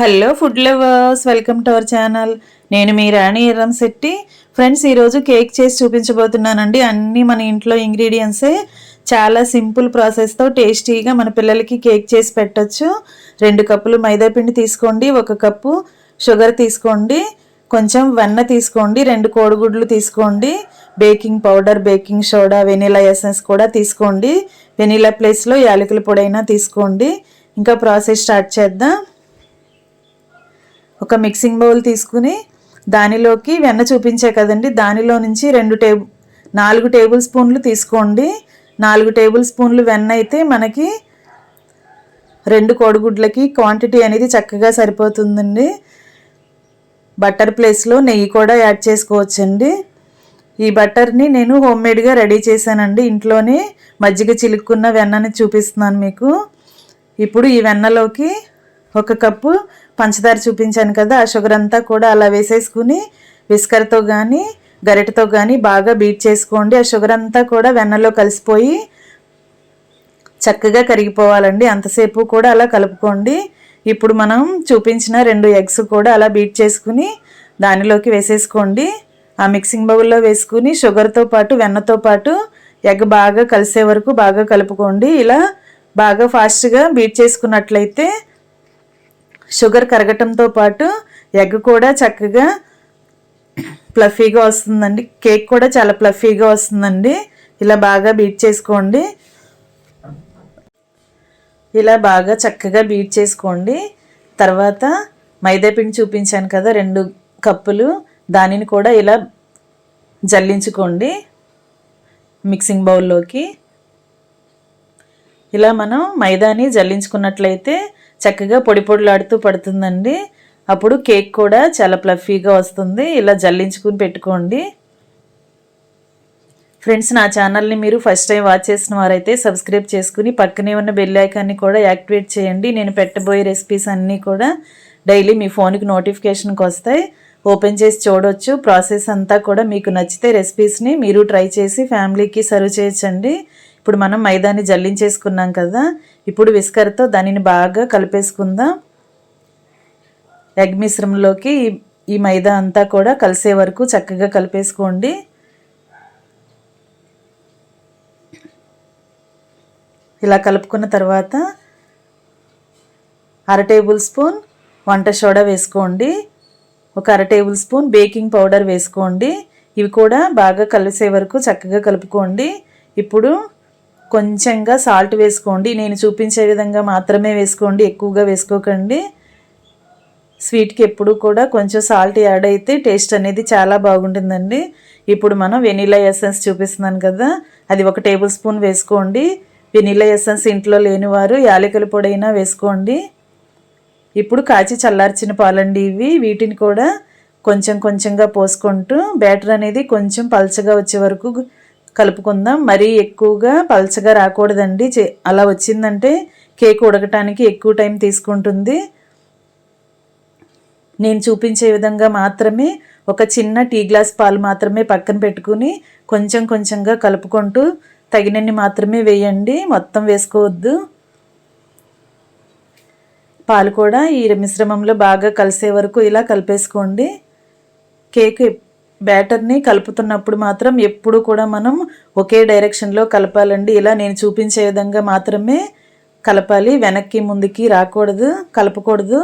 Hello food lovers welcome to our channel నేను మీ Rani Erram Shetty. Friends ఈరోజు కేక్ చేసి చూపించబోతున్నానండి. అన్నీ మన ఇంట్లో ఇంగ్రీడియంట్సే చాలా సింపుల్ ప్రాసెస్తో టేస్టీగా మన పిల్లలకి కేక్ చేసి పెట్టొచ్చు. రెండు కప్పులు మైదాపిండి తీసుకోండి ఒక కప్పు షుగర్ తీసుకోండి కొంచెం వెన్న తీసుకోండి రెండు కోడిగుడ్లు తీసుకోండి baking powder baking soda vanilla essence కూడా తీసుకోండి. వెనీలా ప్లేస్లో యాలకుల పొడైనా తీసుకోండి. ఇంకా ప్రాసెస్ స్టార్ట్ చేద్దాం. ఒక మిక్సింగ్ బౌల్ తీసుకుని దానిలోకి వెన్న చూపించే కదండి. దానిలో నుంచి రెండు టేబుల్ నాలుగు టేబుల్ స్పూన్లు తీసుకోండి. నాలుగు టేబుల్ స్పూన్లు వెన్న అయితే మనకి రెండు కోడిగుడ్లకి క్వాంటిటీ అనేది చక్కగా సరిపోతుందండి. బటర్ ప్లేస్లో నెయ్యి కూడా యాడ్ చేసుకోవచ్చండి. ఈ బటర్ని నేను హోమ్మేడ్గా రెడీ చేశానండి. ఇంట్లోనే మజ్జిగ చిలుక్కున్న వెన్నని చూపిస్తున్నాను మీకు. ఇప్పుడు ఈ వెన్నలోకి ఒక కప్పు పంచదార చూపించాను కదా ఆ షుగర్ అంతా కూడా అలా వేసేసుకుని విస్కర్తో కానీ గరిటతో కానీ బాగా బీట్ చేసుకోండి. ఆ షుగర్ అంతా కూడా వెన్నలో కలిసిపోయి చక్కగా కరిగిపోవాలండి. అంతసేపు కూడా అలా కలుపుకోండి. ఇప్పుడు మనం చూపించిన రెండు ఎగ్స్ కూడా అలా బీట్ చేసుకుని దానిలోకి వేసేసుకోండి. ఆ మిక్సింగ్ బౌల్లో వేసుకుని షుగర్తో పాటు వెన్నతో పాటు ఎగ్ బాగా కలిసే వరకు బాగా కలుపుకోండి. ఇలా బాగా ఫాస్ట్గా బీట్ చేసుకున్నట్లయితే షుగర్ కరగటంతో పాటు ఎగ్ కూడా చక్కగా ప్లఫీగా వస్తుందండి. కేక్ కూడా చాలా ప్లఫీగా వస్తుందండి. ఇలా బాగా బీట్ చేసుకోండి. ఇలా బాగా చక్కగా బీట్ చేసుకోండి. తర్వాత మైదాపిండి చూపించాను కదా రెండు కప్పులు. దానిని కూడా ఇలా జల్లించుకోండి మిక్సింగ్ బౌల్లోకి. ఇలా మనం మైదాని జల్లించుకున్నట్లయితే చక్కగా పొడి పొడిలాడుతూ పడుతుందండి. అప్పుడు కేక్ కూడా చాలా ప్లఫీగా వస్తుంది. ఇలా జల్లించుకుని పెట్టుకోండి. ఫ్రెండ్స్ నా ఛానల్ని మీరు ఫస్ట్ టైం వాచ్ చేసిన వారైతే సబ్స్క్రైబ్ చేసుకుని పక్కనే ఉన్న బెల్ ఐకాన్ని కూడా యాక్టివేట్ చేయండి. నేను పెట్టబోయే రెసిపీస్ అన్నీ కూడా డైలీ మీ ఫోన్కి నోటిఫికేషన్కి వస్తాయి. ఓపెన్ చేసి చూడొచ్చు. ప్రాసెస్ అంతా కూడా మీకు నచ్చితే రెసిపీస్ని మీరు ట్రై చేసి ఫ్యామిలీకి సర్వ్ చేయొచ్చండి. ఇప్పుడు మనం మైదాని జల్లించేసుకున్నాం కదా ఇప్పుడు విస్కర్తో దానిని బాగా కలిపేసుకుందాం. ఎగ్ మిశ్రమంలోకి ఈ మైదా అంతా కూడా కలిసే వరకు చక్కగా కలిపేసుకోండి. ఇలా కలుపుకున్న తర్వాత అర టేబుల్ స్పూన్ వంట సోడా వేసుకోండి. ఒక అర టేబుల్ స్పూన్ బేకింగ్ పౌడర్ వేసుకోండి. ఇవి కూడా బాగా కలిసే వరకు చక్కగా కలుపుకోండి. ఇప్పుడు కొంచెంగా సాల్ట్ వేసుకోండి. నేను చూపించే విధంగా మాత్రమే వేసుకోండి. ఎక్కువగా వేసుకోకండి. స్వీట్కి ఎప్పుడు కూడా కొంచెం సాల్ట్ యాడ్ అయితే టేస్ట్ అనేది చాలా బాగుంటుందండి. ఇప్పుడు మనం వెనీలా ఎసెన్స్ చూపిస్తున్నాను కదా. అది ఒక టేబుల్ స్పూన్ వేసుకోండి. వెనీలా ఎసెన్స్ ఇంట్లో లేనివారు యాలకుల పొడైనా వేసుకోండి. ఇప్పుడు కాచి చల్లార్చిన పాలండి ఇవి. వీటిని కూడా కొంచెం కొంచెంగా పోసుకుంటూ బ్యాటర్ అనేది కొంచెం పల్చగా వచ్చే వరకు కలుపుకుందాం. మరీ ఎక్కువగా పల్చగా రాకూడదండి. అలా వచ్చిందంటే కేక్ ఉడకటానికి ఎక్కువ టైం తీసుకుంటుంది. నేను చూపించే విధంగా మాత్రమే ఒక చిన్న టీ గ్లాస్ పాలు మాత్రమే పక్కన పెట్టుకుని కొంచెం కొంచెంగా కలుపుకుంటూ తగినన్ని మాత్రమే వేయండి. మొత్తం వేసుకోవద్దు. పాలు కూడా ఈ మిశ్రమంలో బాగా కలిసే వరకు ఇలా కలిపేసుకోండి. కేక్ బ్యాటర్ని కలుపుతున్నప్పుడు మాత్రం ఎప్పుడు కూడా మనం ఒకే డైరెక్షన్లో కలపాలండి. ఇలా నేను చూపించే విధంగా మాత్రమే కలపాలి. వెనక్కి ముందుకి రాకూడదు కలపకూడదు.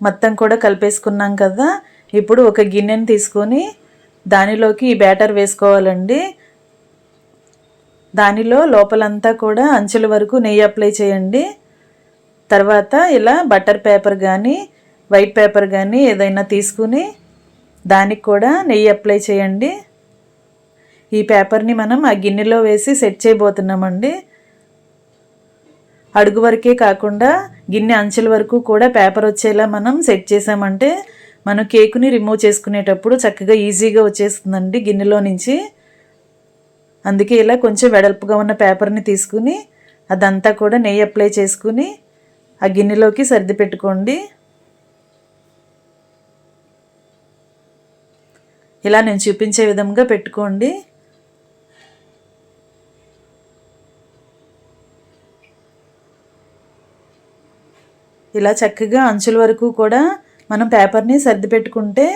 మొత్తం కూడా కలిపేసుకున్నాం కదా. ఇప్పుడు ఒక గిన్నెని తీసుకొని దానిలోకి ఈ బ్యాటర్ వేసుకోవాలండి. దానిలో లోపలంతా కూడా అంచుల వరకు నెయ్యి అప్లై చేయండి. తర్వాత ఇలా బటర్ పేపర్ కానీ వైట్ పేపర్ కానీ ఏదైనా తీసుకుని దానికి కూడా నెయ్యి అప్లై చేయండి. ఈ పేపర్ని మనం ఆ గిన్నెలో వేసి సెట్ చేయబోతున్నామండి. అడుగు వరకే కాకుండా గిన్నె అంచుల వరకు కూడా పేపర్ వచ్చేలా మనం సెట్ చేసామంటే మనం కేకుని రిమూవ్ చేసుకునేటప్పుడు చక్కగా ఈజీగా వచ్చేస్తుందండి గిన్నెలో నుంచి. అందుకే ఇలా కొంచెం వెడల్పుగా ఉన్న పేపర్ని తీసుకుని అదంతా కూడా నెయ్యి అప్లై చేసుకుని ఆ గిన్నెలోకి సర్ది పెట్టుకోండి. ఇలా నేను చూపించే విధంగా పెట్టుకోండి. ఇలా చక్కగా అంచుల వరకు కూడా మనం పేపర్ని సర్ది పెట్టుకుంటే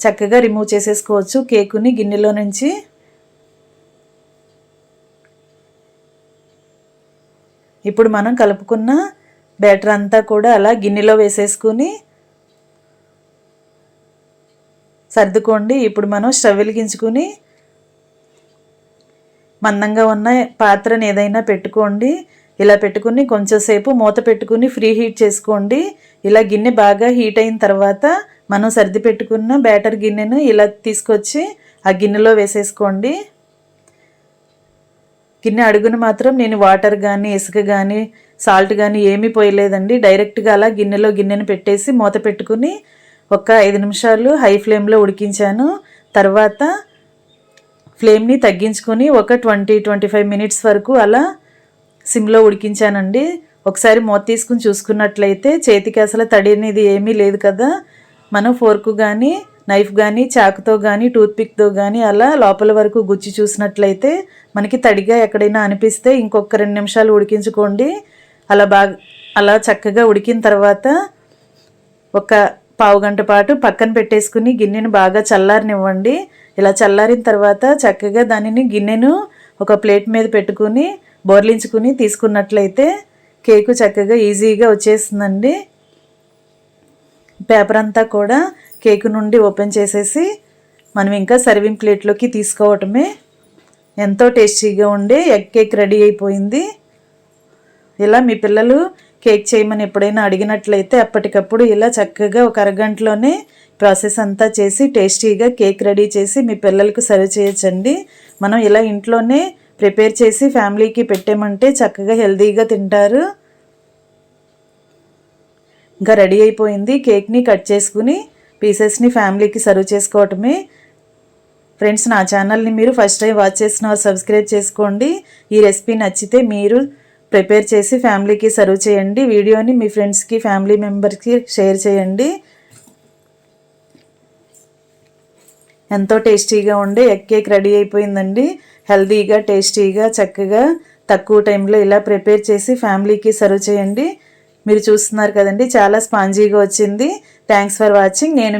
చక్కగా రిమూవ్ చేసేసుకోవచ్చు కేకుని గిన్నెలో నుంచి. ఇప్పుడు మనం కలుపుకున్న బ్యాటర్ అంతా కూడా అలా గిన్నెలో వేసేసుకుని సర్దుకోండి. ఇప్పుడు మనం స్టవ్ వెలిగించుకుని మందంగా ఉన్న పాత్రని ఏదైనా పెట్టుకోండి. ఇలా పెట్టుకుని కొంచెంసేపు మూత పెట్టుకుని ఫ్రీ హీట్ చేసుకోండి. ఇలా గిన్నె బాగా హీట్ అయిన తర్వాత మనం సర్ది పెట్టుకున్న బ్యాటర్ గిన్నెను ఇలా తీసుకొచ్చి ఆ గిన్నెలో వేసేసుకోండి. గిన్నె అడుగును మాత్రం నేను వాటర్ కానీ ఇసుక కానీ సాల్ట్ కానీ ఏమీ పోయలేదండి. డైరెక్ట్గా అలా గిన్నెలో గిన్నెను పెట్టేసి మూత పెట్టుకుని ఒక ఐదు నిమిషాలు హై ఫ్లేమ్లో ఉడికించాను. తర్వాత ఫ్లేమ్ని తగ్గించుకొని ఒక ట్వంటీ ట్వంటీ ఫైవ్ మినిట్స్ వరకు అలా సిమ్లో ఉడికించానండి. ఒకసారి మూత తీసుకుని చూసుకున్నట్లయితే చేతికి అసలు తడి అనేది ఏమీ లేదు కదా. మనం ఫోర్కు కానీ నైఫ్ కానీ చాకుతో కానీ టూత్పిక్తో కానీ అలా లోపల వరకు గుచ్చి చూసినట్లయితే మనకి తడిగా ఎక్కడైనా అనిపిస్తే ఇంకొక రెండు నిమిషాలు ఉడికించుకోండి. అలా బాగా అలా చక్కగా ఉడికిన తర్వాత ఒక పావు గంట పాటు పక్కన పెట్టేసుకుని గిన్నెను బాగా చల్లారనివ్వండి. ఇలా చల్లారిన తర్వాత చక్కగా దానిని గిన్నెను ఒక ప్లేట్ మీద పెట్టుకుని బోర్లించుకుని తీసుకున్నట్లయితే కేకు చక్కగా ఈజీగా వచ్చేస్తుందండి. పేపర్ అంతా కూడా కేక్ నుండి ఓపెన్ చేసేసి మనం ఇంకా సర్వింగ్ ప్లేట్లోకి తీసుకోవటమే. ఎంతో టేస్టీగా ఉండే ఎగ్ కేక్ రెడీ అయిపోయింది. ఇలా మీ పిల్లలు కేక్ చేయమని ఎప్పుడైనా అడిగినట్లయితే అప్పటికప్పుడు ఇలా చక్కగా ఒక అరగంటలోనే ప్రాసెస్ అంతా చేసి టేస్టీగా కేక్ రెడీ చేసి మీ పిల్లలకు సర్వ్ చేయొచ్చండి. మనం ఇలా ఇంట్లోనే ప్రిపేర్ చేసి ఫ్యామిలీకి పెట్టామంటే చక్కగా హెల్తీగా తింటారు. ఇంకా రెడీ అయిపోయింది. కేక్ని కట్ చేసుకుని పీసెస్ని ఫ్యామిలీకి సర్వ్ చేసుకోవటమే. ఫ్రెండ్స్ నా ఛానల్ని మీరు ఫస్ట్ టైం వాచ్ చేసిన సబ్స్క్రైబ్ చేసుకోండి. ఈ రెసిపీ నచ్చితే మీరు ప్రిపేర్ చేసి ఫ్యామిలీకి సర్వ్ చేయండి. వీడియోని మీ ఫ్రెండ్స్కి ఫ్యామిలీ మెంబర్స్కి షేర్ చేయండి. ఎంతో టేస్టీగా ఉండే ఎగ్ కేక్ రెడీ అయిపోయిందండి. హెల్తీగా టేస్టీగా చక్కగా తక్కువ టైంలో ఇలా ప్రిపేర్ చేసి ఫ్యామిలీకి సర్వ్ చేయండి. మీరు చూస్తున్నారు కదండి. చాలా స్పాంజీగా వచ్చింది. థ్యాంక్స్ ఫర్ వాచింగ్ నేను